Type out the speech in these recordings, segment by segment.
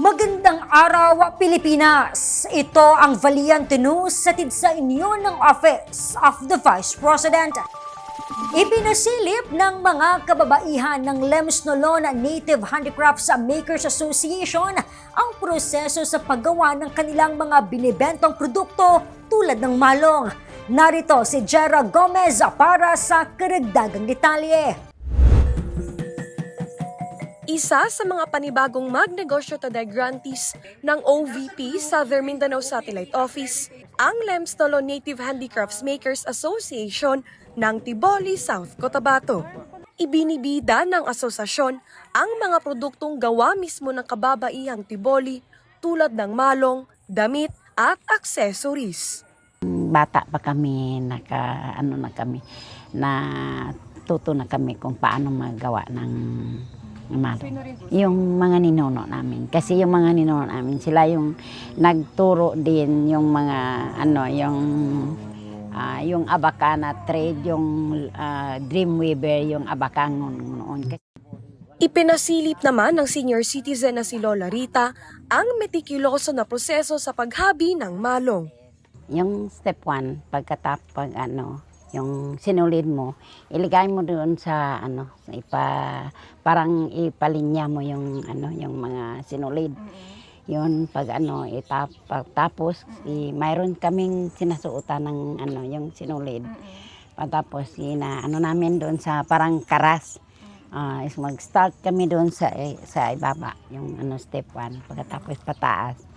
Magandang araw, Pilipinas! Ito ang Valiente News satid sa inyo ng Office of the Vice President. Ipinasilip ng mga kababaihan ng Lems Nolon Native Handicrafts Makers Association ang proseso sa paggawa ng kanilang mga binibentong produkto tulad ng malong. Narito si Jera Gomez para sa karagdagang detalye. Isa sa mga panibagong magnegosyo today grantees ng OVP Southern Mindanao Satellite Office, ang Lemstolo Native Handicrafts Makers Association ng Tiboli, South Cotabato. Ibinibida ng asosasyon ang mga produktong gawa mismo ng kababaihang Tiboli tulad ng malong, damit at accessories. Bata pa kami, naka, ano na kami, na tuto na kami kung paano magawa ng malo. Yung mga ninuno namin. Kasi yung mga ninuno namin, sila yung nagturo din yung mga, ano, yung ah, yung abakana trade, yung ah, Dreamweaver, yung abakangon noon. Ipinasilip naman ng senior citizen na si Lola Rita ang meticuloso na proseso sa paghabi ng malong. Yung step one, pagkatap, pag ano, yung sinulid mo, iligay mo doon sa ano, sa ipa, parang ipalinya mo yung ano, yung mga sinulid. Yun, pag ano, itap, pag- tapos, i, mayroon kaming sinasuotan ng ano, yung sinulid. Patapos, ina, ano namin doon sa parang karas. Ah, is mag-start kami doon sa eh, sa ibaba, yung ano step one, pagkatapos pataas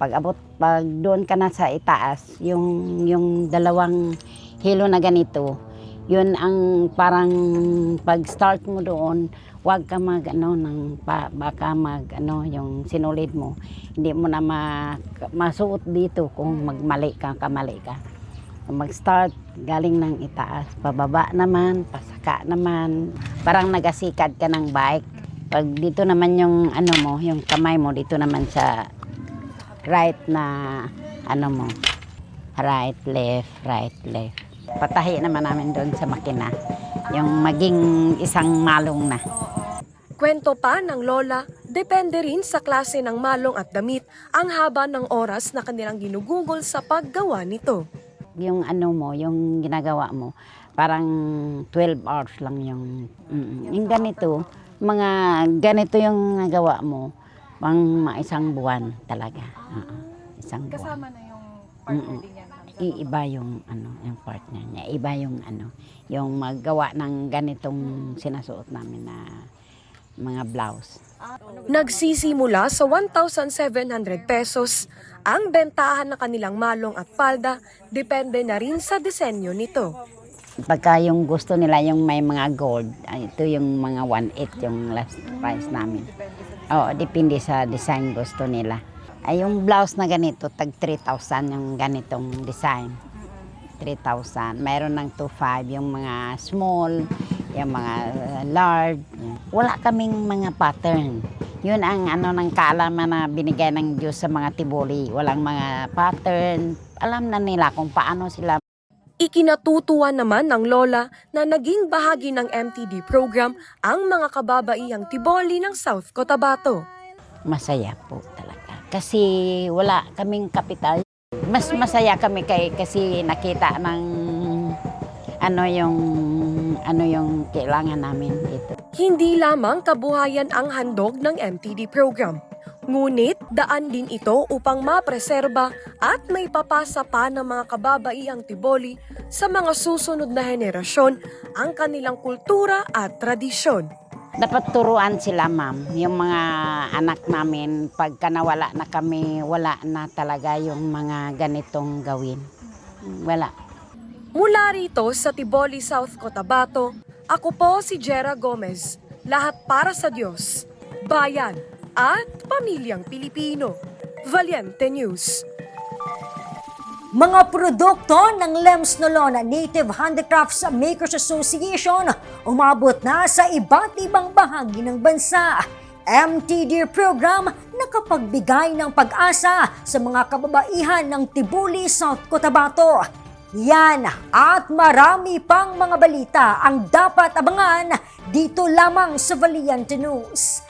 pag abot pag doon ka na sa itaas yung yung dalawang hilo na ganito yun ang parang pag start mo doon wag ka mag ano ng pa, baka mag ano yung sinulid mo. Hindi mo na ma, masuot dito kung magmali ka kamali ka. Mag-start galing ng itaas pababa naman pasaka naman parang nagasikad ka ng bike. Pag dito naman yung ano mo yung kamay mo dito naman sa right na ano mo? Right left right left. Patahi naman namin doon sa makina. Yung maging isang malong na. Kwento pa ng lola, depende rin sa klase ng malong at damit ang haba ng oras na kanilang ginugugol sa paggawa nito. yung ano mo yung ginagawa mo parang 12 hours lang yung mm, yung ganito mga ganito yung nagawa mo pang isang buwan talaga Oo, isang buwan Kasama na yung Mm-mm. partner din yan. ma'am, sa iiba yung ano yung partner niya iba yung ano yung maggawa ng ganitong sinasuot namin na mga blouse Nagsisimula sa 1,700 pesos ang bentahan ng kanilang malong at palda, depende na rin sa disenyo nito. pagka yung gusto nila yung may mga gold ay, ito yung mga 1.8 yung last price namin oo depende sa design gusto nila. Ay yung blouse na ganito tag 3,000 yung ganitong design. 3,000 mayroon ng 2,500 yung mga small yung mga uh, large. Wala kaming mga pattern. Yun ang ano ng kaalaman na binigay ng Diyos sa mga tibuli. Walang mga pattern. Alam na nila kung paano sila Ikinatutuwa naman ng lola na naging bahagi ng MTD program ang mga kababaihang tiboli ng South Cotabato. masaya po talaga. Kasi wala kaming kapital. Mas masaya kami kay kasi nakita ng ano yung ano yung kailangan namin dito. Hindi lamang kabuhayan ang handog ng MTD program. Ngunit daan din ito upang mapreserba at may papasa pa ng mga kababaihang tiboli sa mga susunod na henerasyon ang kanilang kultura at tradisyon. Dapat turuan sila ma'am, yung mga anak namin pagka nawala na kami, wala na talaga yung mga ganitong gawin. Wala. Mula rito sa Tiboli, South Cotabato, ako po si Jera Gomez. Lahat para sa Diyos, bayan at pamilyang Pilipino. Valiente News. Mga produkto ng Lems Nolona Native Handicrafts Makers Association umabot na sa iba't ibang bahagi ng bansa. MTD program nakapagbigay ng pag-asa sa mga kababaihan ng Tibuli, South Cotabato. Yan at marami pang mga balita ang dapat abangan dito lamang sa Valiente News.